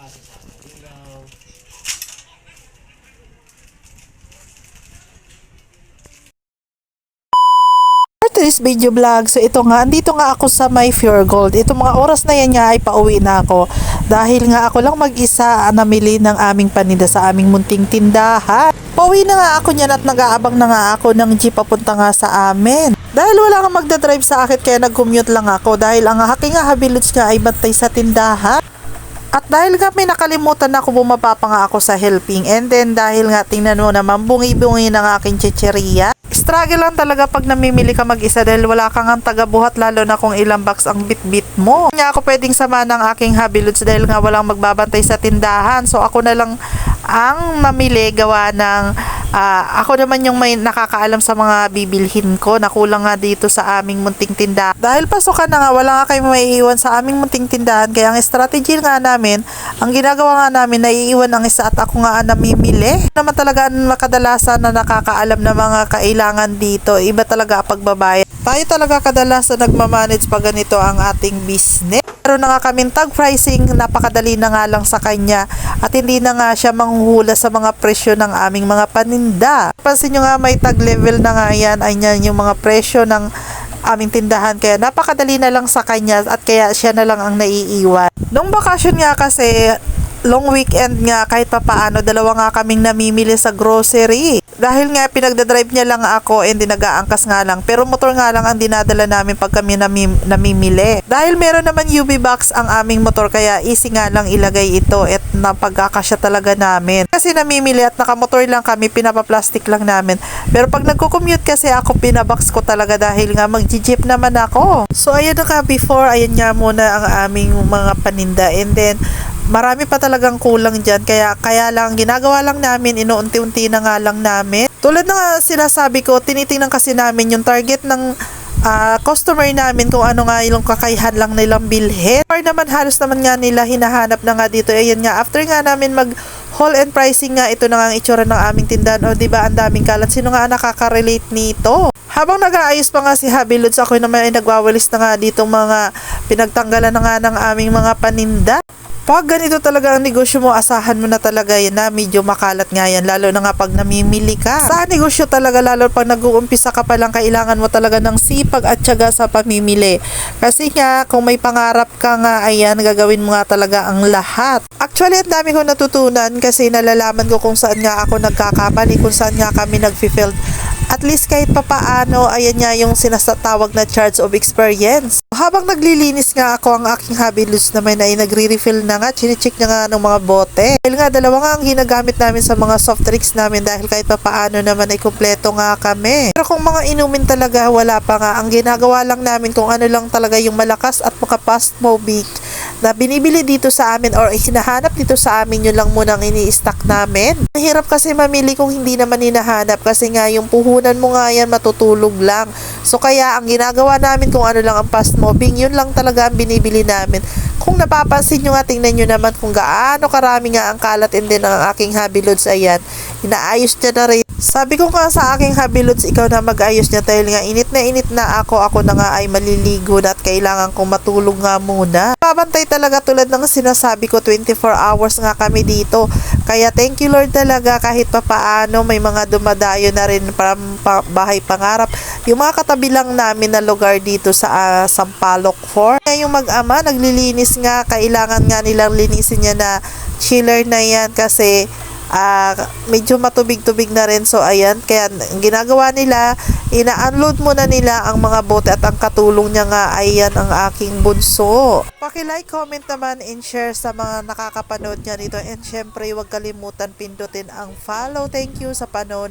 base sa ilaw. For video vlog, so ito nga, andito nga ako sa my Pure Gold. Itong mga oras na yan nga ay pauwi na ako. Dahil nga ako lang mag-isa ah, namili ng aming paninda sa aming munting tindahan. Pauwi na nga ako niyan at nag-aabang na nga ako ng jeep papunta nga sa amin. Dahil wala kang magdadrive sa akin kaya nag-commute lang ako dahil ang aking nga habilids nga ay bantay sa tindahan. At dahil nga may nakalimutan na ako bumaba pa nga ako sa helping and then dahil nga tingnan mo naman bungi-bungi ng aking chicheria. Struggle lang talaga pag namimili ka mag-isa dahil wala kang ang tagabuhat lalo na kung ilang box ang bit-bit mo. Nga ako pwedeng sama ng aking habilots dahil nga walang magbabantay sa tindahan. So ako na lang ang mamili gawa ng ah, ako naman yung may nakakaalam sa mga bibilhin ko. Nakulang nga dito sa aming munting tindahan. Dahil pasukan na nga, wala nga kayo maiiwan sa aming munting tindahan. Kaya ang strategy nga namin, ang ginagawa nga namin, naiiwan ang isa at ako nga namimili. Naman talaga ang makadalasan na nakakaalam ng mga kailangan dito. Iba talaga ang pagbabayad. Tayo talaga kadalasan nagmamanage pag ganito ang ating business. Pero na nga kaming tag pricing, napakadali na nga lang sa kanya at hindi na nga siya manghuhula sa mga presyo ng aming mga paninda. Pansin nyo nga may tag level na nga yan, ay yan yung mga presyo ng aming tindahan kaya napakadali na lang sa kanya at kaya siya na lang ang naiiwan. Nung bakasyon nga kasi long weekend nga kahit papaano dalawa nga kaming namimili sa grocery. Dahil nga pinagdadrive niya lang ako and nag-aangkas nga lang. Pero motor nga lang ang dinadala namin pag kami namim- namimili. Dahil meron naman UV box ang aming motor kaya easy nga lang ilagay ito at napagkakasya talaga namin. Kasi namimili at nakamotor lang kami, pinapaplastic lang namin. Pero pag nagko-commute kasi ako pinabox ko talaga dahil nga mag-jeep naman ako. So ayun na nga before, ayun nga muna ang aming mga paninda and then marami pa talagang kulang dyan. Kaya, kaya lang, ginagawa lang namin, inuunti-unti na nga lang namin. Tulad na sinasabi ko, tinitingnan kasi namin yung target ng ah, customer namin kung ano nga yung kakayahan lang nilang bilhin. Or naman halos naman nga nila hinahanap na nga dito. Ayan nga, after nga namin mag haul and pricing nga, ito na nga ang itsura ng aming tindahan. O, di ba ang daming kalat? Sino nga nakaka-relate nito? Habang nag-aayos pa nga si Habi Lods, ako naman ay nagwawalis na nga ditong mga pinagtanggalan na nga ng aming mga paninda. Pag ganito talaga ang negosyo mo, asahan mo na talaga yan na medyo makalat nga yan. Lalo na nga pag namimili ka. Sa negosyo talaga, lalo pag nag-uumpisa ka pa lang, kailangan mo talaga ng sipag at tiyaga sa pamimili. Kasi nga, kung may pangarap ka nga, ayan, gagawin mo nga talaga ang lahat. Actually, ang dami ko natutunan kasi nalalaman ko kung saan nga ako nagkakamali, kung saan nga kami nag-failed. At least kahit papaano, ayan nga yung sinasatawag na charge of experience. Habang naglilinis nga ako, ang aking hobby loose naman ay nagre-refill na nga, chinecheck niya nga ng mga bote. Dahil nga, dalawa nga ang ginagamit namin sa mga soft drinks namin dahil kahit papaano naman ay kumpleto nga kami. Pero kung mga inumin talaga, wala pa nga. Ang ginagawa lang namin kung ano lang talaga yung malakas at mga fast moving na binibili dito sa amin or hinahanap dito sa amin yun lang muna ini-stock namin. Mahirap kasi mamili kung hindi naman hinahanap kasi nga yung puhunan mo nga yan matutulog lang. So kaya ang ginagawa namin kung ano lang ang fast moving, yun lang talaga ang binibili namin. Kung napapansin nyo nga, tingnan nyo naman kung gaano karami nga ang kalat and then ang aking hobby loads ayan. Inaayos niya na rin. Sabi ko nga sa aking hobby loads, ikaw na mag-ayos niya dahil nga init na init na ako. Ako na nga ay maliligo na at kailangan kong matulog nga muna. Babantay talaga tulad ng sinasabi ko, 24 hours nga kami dito. Kaya thank you Lord talaga kahit papaano may mga dumadayo na rin para pa, bahay pangarap. Yung mga katabi lang namin na lugar dito sa ah, Sampaloc 4. Kaya yung mag-ama naglilinis nga, kailangan nga nilang linisin niya na chiller na yan kasi ah medyo matubig-tubig na rin. So, ayan. Kaya, ginagawa nila, ina-unload muna nila ang mga bote at ang katulong niya nga ay yan ang aking bunso. Paki-like, comment naman, and share sa mga nakakapanood niya nito. And syempre, huwag kalimutan pindutin ang follow. Thank you sa panonood.